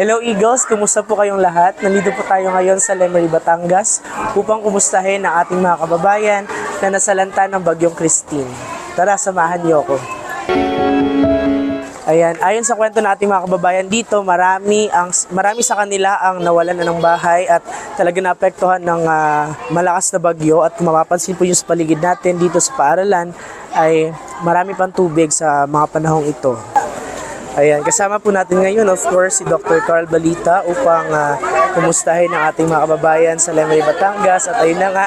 Hello Eagles, kumusta po kayong lahat? Nandito po tayo ngayon sa Lemery, Batangas upang kumustahin ang ating mga kababayan na nasalanta ng Bagyong Christine. Tara, samahan niyo ako. Ayan, ayon sa kwento nating mga kababayan dito, marami ang marami sa kanila ang nawalan na ng bahay at talaga naapektuhan ng ah, malakas na bagyo at kung mapapansin po yung sa paligid natin dito sa paaralan ay marami pang tubig sa mga panahong ito. Ayan, kasama po natin ngayon of course si Dr. Carl Balita upang ah, kumustahin ang ating mga kababayan sa Lemery, Batangas at ayun na nga,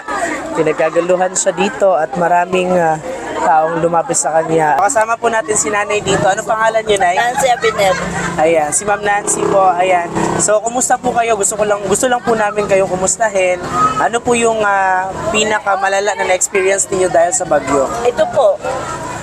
pinagkagaluhan siya dito at maraming ah, taong lumapit sa kanya. Kasama po natin si Nanay dito. Ano pangalan niyo, Nay? Nancy Abiner. Ayan, si Ma'am Nancy po. Ayan. So, kumusta po kayo? Gusto ko lang gusto lang po namin kayong kumustahin. Ano po yung ah, pinakamalala na na-experience niyo dahil sa bagyo? Ito po.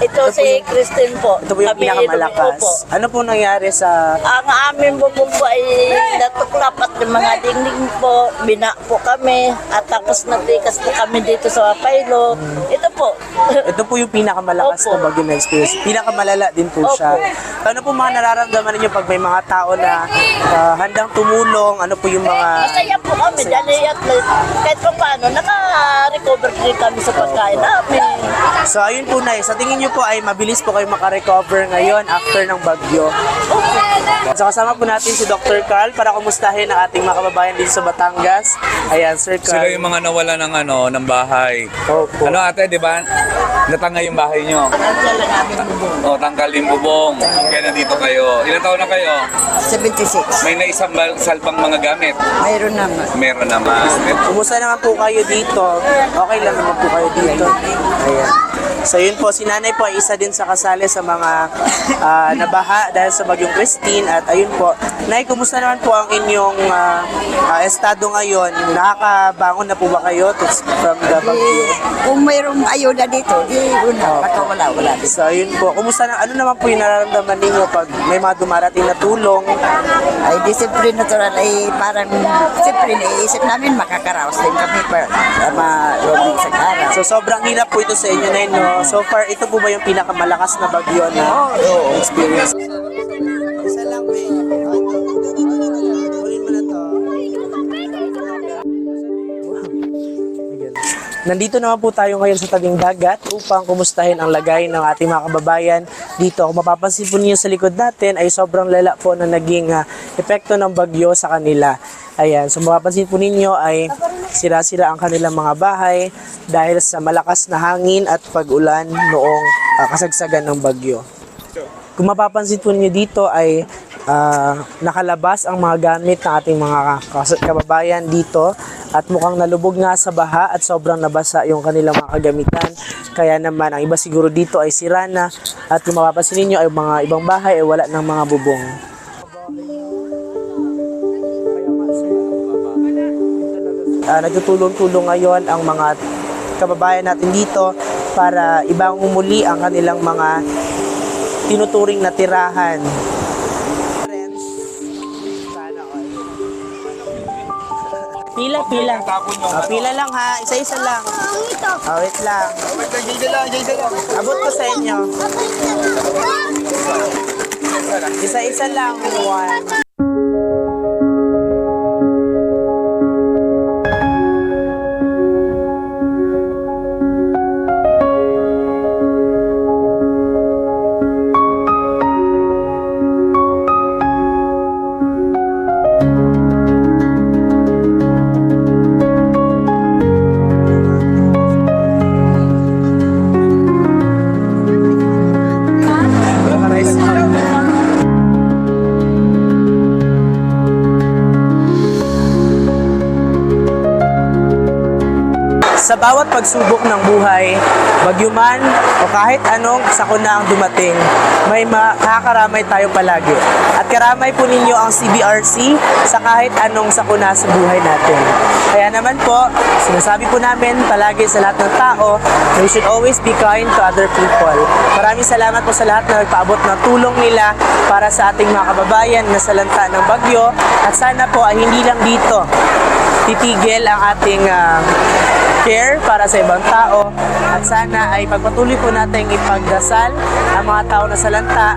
Ito si Christine po. Ito po yung Kami pinakamalakas. Opo. Ano po nangyari sa Ang aming bubong po ay natuklap at yung mga dingding po, bina po kami at tapos natikas po kami dito sa Pailo. Ito po. Ito po yung pinakamalakas Opo. na bagyo na experience. Pinakamalala din po Opo. siya. Ano po mga nararamdaman niyo pag may mga tao na ah, handang tumulong? Ano po yung mga... Masaya po kami dahil at kahit pa paano, naka-recover din kami sa pagkain namin. So ayun po na sa tingin niyo po ay mabilis po kayo makarecover ngayon after ng bagyo. So kasama po natin si Dr. Carl para kumustahin ang ating mga kababayan dito sa Batangas. Ayan, Sir Sila Carl. yung mga nawala ng ano, ng bahay. Opo. Ano ate, di ba? Natangay yung bahay nyo. Nandiyan lang namin bubong. O, tanggal yung bubong. Kaya nandito kayo. Ilan taon na kayo? 76. May naisang salpang mga gamit. Mayroon naman. Meron naman. Kumusta naman po kayo dito? Okay lang naman po kayo dito. Ayan. So yun po, si nanay po ay isa din sa kasali sa mga ah, nabaha dahil sa bagyong Christine. At ayun po, Nay, kumusta naman po ang inyong ah, ah, estado ngayon? Nakakabangon na po ba kayo from the bagyo? Kung mayroong ayuda dito, di una, baka wala, wala. So ayun po, kumusta na, ano naman po yung nararamdaman ninyo pag may mga dumarating na tulong? Ay, di siyempre natural ay parang, siyempre naiisip namin makakaraos din kami pa sa malobing sa araw. So sobrang hirap po ito sa inyo na no? So far, ito po ba yung pinakamalakas na bagyo na experience? Nandito naman po tayo ngayon sa tabing dagat upang kumustahin ang lagay ng ating mga kababayan dito. Kung mapapansin po niyo sa likod natin ay sobrang lala po na naging ah, epekto ng bagyo sa kanila. Ayan, so mapapansin po ninyo ay sira-sira ang kanilang mga bahay dahil sa malakas na hangin at pag-ulan noong ah, kasagsagan ng bagyo. Kung mapapansin po ninyo dito ay ah, nakalabas ang mga gamit ng ating mga kababayan dito at mukhang nalubog nga sa baha at sobrang nabasa yung kanilang mga kagamitan. Kaya naman ang iba siguro dito ay sira na at kung mapapansin ninyo ay mga ibang bahay ay wala ng mga bubong. Ah, nagtutulong-tulong ngayon ang mga kababayan natin dito para ibangon muli ang kanilang mga tinuturing na tirahan. Pila, pila. Ah, pila lang ha. Isa-isa lang. Ah, wait lang. Abot ko sa inyo. Isa-isa lang. One. Sa bawat pagsubok ng buhay, bagyo man o kahit anong sakuna ang dumating, may makakaramay tayo palagi. At karamay po ninyo ang CBRC sa kahit anong sakuna sa buhay natin. Kaya naman po, sinasabi po namin palagi sa lahat ng tao we should always be kind to other people. Maraming salamat po sa lahat na nagpaabot ng tulong nila para sa ating mga kababayan na salanta ng bagyo. At sana po ay hindi lang dito titigil ang ating ah, care para sa ibang tao. At sana ay pagpatuloy po natin ipagdasal ang mga tao na salanta